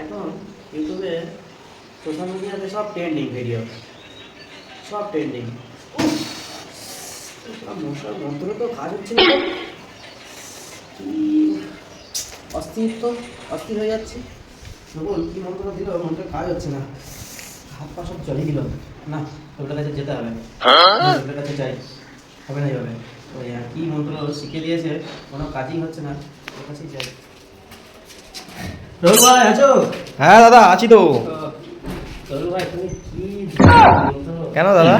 এখন ইউটিউবে সোশ্যাল মিডিয়াতে সব ট্রেন্ডিং ভিডিও সব ট্রেন্ডিং মশার মন্ত্র তো কাজ হচ্ছে না। অস্থির তো অস্থির হয়ে যাচ্ছে। বল কি মন্ত্র দিল মন্ত্রের কাজ হচ্ছে না। হাত পা সব চলে দিল না ওটার কাছে যেতে হবে। ওটার কাছে যাই। হবে না এইভাবে ওই আর কি মন্ত্র শিখে দিয়েছে কোনো কাজই হচ্ছে না। ওর কাছেই যাই। ভাই আছো হ্যাঁ দাদা আছি তো রঘু ভাই তুমি কি কেন দাদা?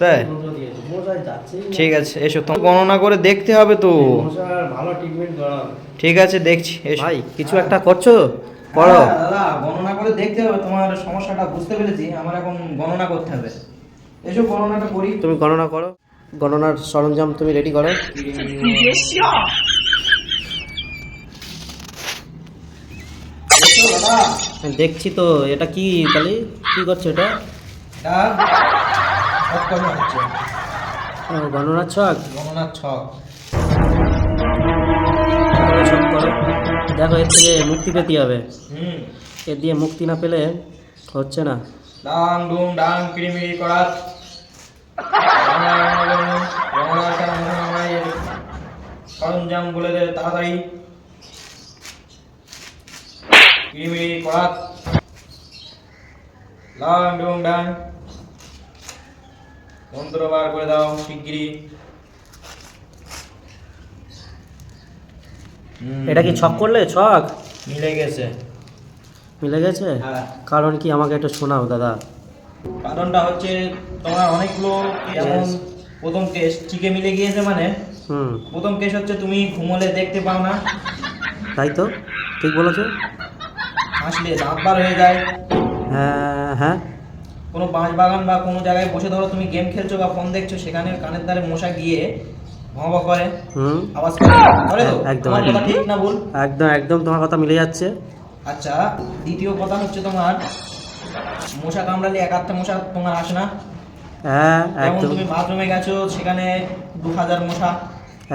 তাই? ঠিক আছে এসো তো গণনা করে দেখতে হবে তো। ঠিক আছে দেখছি এসো ভাই কিছু একটা করছ করো হ্যাঁ, দাদা গণনা করে দেখতে হবে তোমার সমস্যাটা বুঝতে পেরেছি আমার এখন গণনা করতে হবে এসো গণনাটা করি তুমি গণনা করো গণনার সরঞ্জাম তুমি রেডি করো দাদা দেখছি তো এটা কি তাহলে? কি করছ এটা? কমে হচ্ছে। ও, গণনার ছক? গণনার ছক। ছক করো। দেখো এর থেকে মুক্তি পেতে হবে। হুম। এর দিয়ে মুক্তি না পেলে হচ্ছে না। ডাং ডুং ডাং কিড়িমিড়ি করাত। গণনাটা সরঞ্জাম বলে দে তাড়াতাড়ি। কিড়িমিড়ি করাত ডাং ডুং ডাং মন্ত্র বার করে দাও শিগগিরি এটা কি ছক করলে? ছক? মিলে গেছে। মিলে গেছে? হ্যাঁ। কারণ কি আমাকে একটু শোনাও দাদা? কারণটা হচ্ছে তোমার অনেকগুলো যেমন প্রথম কেস চিকে মিলে গিয়েছে মানে। হুম। প্রথম কেস হচ্ছে তুমি ঘুমোলে দেখতে পাও না। তাই তো? ঠিক বলেছ? হাসলে দাঁত বার হয়ে যায়। হ্যাঁ হ্যাঁ। কোনো বাঁশ বাগান বা কোনো জায়গায় বসে ধরো তুমি গেম খেলছো বা ফোন দেখছ সেখানে কানের দ্বারে মশা গিয়ে ভবা করে। হুম। আওয়াজ করে। করে তো? একদম। ঠিক না ভুল? একদম একদম তোমার কথা মিলে যাচ্ছে। আচ্ছা দ্বিতীয় কথা হচ্ছে তোমার মশা কামড়ালে এক আধটা মশা তোমার আসে না। হ্যাঁ একদম। তুমি বাথরুমে গেছো সেখানে দু হাজার মশা।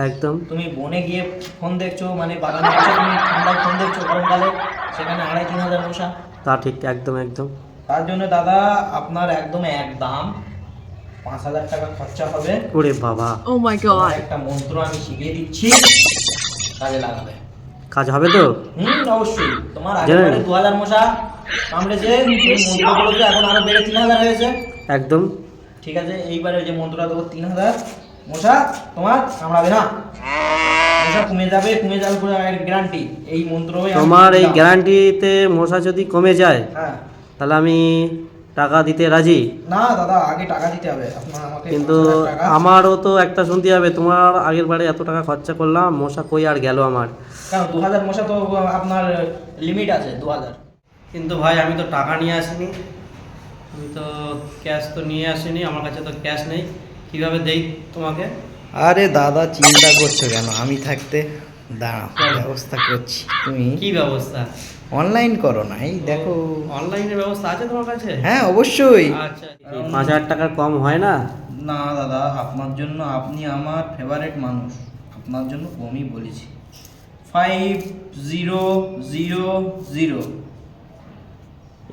একদম। তুমি বনে গিয়ে ফোন দেখছ মানে বাগানে তুমি ঠান্ডায় ফোন দেখছ গরমকালে। সেখানে আড়াই তিন হাজার মশা। তা ঠিক একদম একদম। তার জন্য দাদা আপনার একদম এক দাম পাঁচ হাজার টাকা খরচা হবে। ওরে বাবা। My তোমার god. একটা মন্ত্র আমি শিখিয়ে দিচ্ছি কাজে লাগাবে। কাজ হবে তো? হুম অবশ্যই। তোমার? আগেবারে দু হাজার মশা কামড়েছে মন্ত্র বলেছ এখন আরও বেড়ে তিন হাজার হয়েছে। একদম। ঠিক আছে এইবারে যে মন্ত্রটা দেবো তিন হাজার মশা তোমার কামড়াবে না। মশা কমে যাবে কমে যাবে পুরো গ্যারান্টি এই মন্ত্র তোমার এই গ্যারান্টিতে মশা যদি কমে যায় হ্যাঁ। তাহলে আমি টাকা দিতে রাজি? না দাদা আগে টাকা দিতে হবে। আমাকে কিন্তু আমারও তো একটা শুনতে হবে তোমার আগের বারে এত টাকা খরচা করলাম মশা কই আর গেল আমার? কারণ দু হাজার মশা তো আপনার লিমিট আছে দু হাজার। কিন্তু ভাই আমি তো টাকা নিয়ে আসিনি। আমি তো ক্যাশ তো নিয়ে আসিনি আমার কাছে তো ক্যাশ নেই। কীভাবে দেই তোমাকে? আরে দাদা চিন্তা করছ কেন? আমি থাকতে দাঁড়াও ব্যবস্থা করছি। তুমি কি ব্যবস্থা? অনলাইন করো না এই দেখো। অনলাইনের ব্যবস্থা আছে তোমার কাছে? হ্যাঁ অবশ্যই। আচ্ছা পাঁচ হাজার টাকার কম হয় না? না দাদা আপনার জন্য আপনি আমার ফেভারিট মানুষ। আপনার জন্য কমই বলেছি। ফাইভ জিরো জিরো জিরো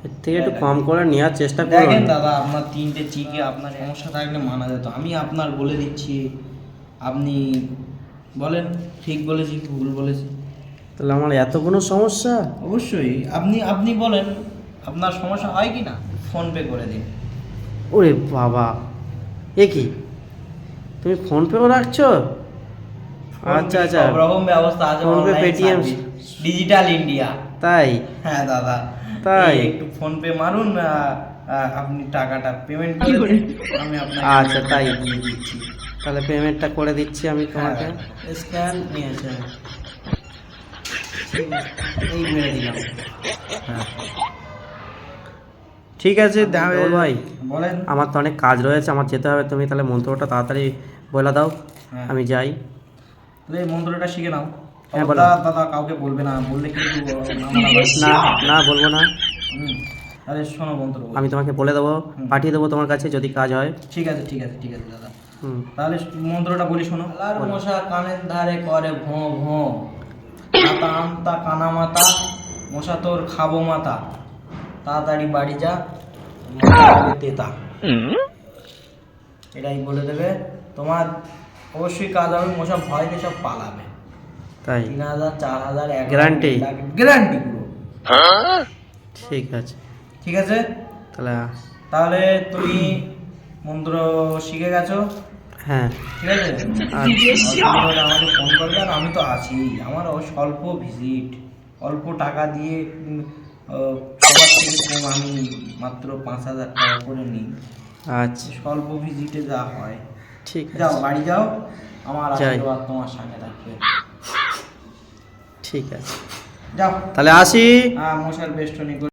এর থেকে একটু কম করে নেওয়ার চেষ্টা করুন। দেখেন দাদা আপনার তিনটে চিকে আপনার সমস্যা থাকলে মানা যেত। আমি আপনার বলে দিচ্ছি। আপনি বলেন ঠিক বলেছি ভুল বলেছি? তাহলে আমার এত কোনো সমস্যা? অবশ্যই আপনি আপনি বলেন আপনার সমস্যা হয় কি না? ফোনপে করে দিন। ওরে বাবা এ কি? তুমি ফোন পেও রাখছো? আচ্ছা আচ্ছা। রকম ব্যবস্থা আছে PhonePe, Paytm. Digital India তাই? হ্যাঁ দাদা। তাই? একটু ফোনপে মারুন আপনি টাকাটা পেমেন্ট করে দিন আমি আপনাকে আচ্ছা, তাই। দিয়ে দিচ্ছি। তাহলে পেমেন্টটা করে দিচ্ছি আমি তোমাকে। স্ক্যান নিয়েছে এই মেরে দিলাম। হ্যাঁ। ঠিক আছে দাও ভাই বলেন। আমার তো অনেক কাজ রয়েছে আমার যেতে হবে তুমি তাহলে মন্ত্রটা তাড়াতাড়ি বলে দাও হ্যাঁ। আমি যাই। তাহলে এই মন্ত্রটা শিখে নাও। হ্যাঁ। দাদা কাউকে বলবে না বললে কিন্তু না না বলব না। তাহলে শোনো মন্ত্র আমি তোমাকে বলে দেবো পাঠিয়ে দেবো তোমার কাছে যদি কাজ হয়। ঠিক আছে ঠিক আছে ঠিক আছে দাদা। তাহলে মন্ত্রটা বলি শোনো। লাল মশা কানের ধারে করে ভোঁ ভোঁ। মাতা আমতা কানা মাতা মশা তোর খাব মাতা। তাড়াতাড়ি বাড়ি যা তেতা। এটাই বলে দেবে তোমার অবশ্যই কাজ হবে মশা ভয় পেয়ে সব পালাবে। তাই। তিন হাজার চার হাজার এক Guarantee? গ্যারান্টি পুরো। ঠিক আছে। ঠিক আছে? তাহলে তাহলে তুমি মন্ত্র শিখে গেছো? হ্যাঁ। ঠিক আছে। আর আমাকে ফোন করবে আর আমি তো আছি। আমার ও স্বল্প ভিজিট অল্প টাকা দিয়ে সবার থেকে কম আমি মাত্র পাঁচ হাজার টাকা করে নিই। আচ্ছা। স্বল্প ভিজিটে যা হয়। ঠিক যাও বাড়ি যাও। আমার আশীর্বাদ তোমার সঙ্গে থাকবে ঠিক আছে। যাও। তাহলে আসি। হ্যাঁ মশার বেষ্টনী করে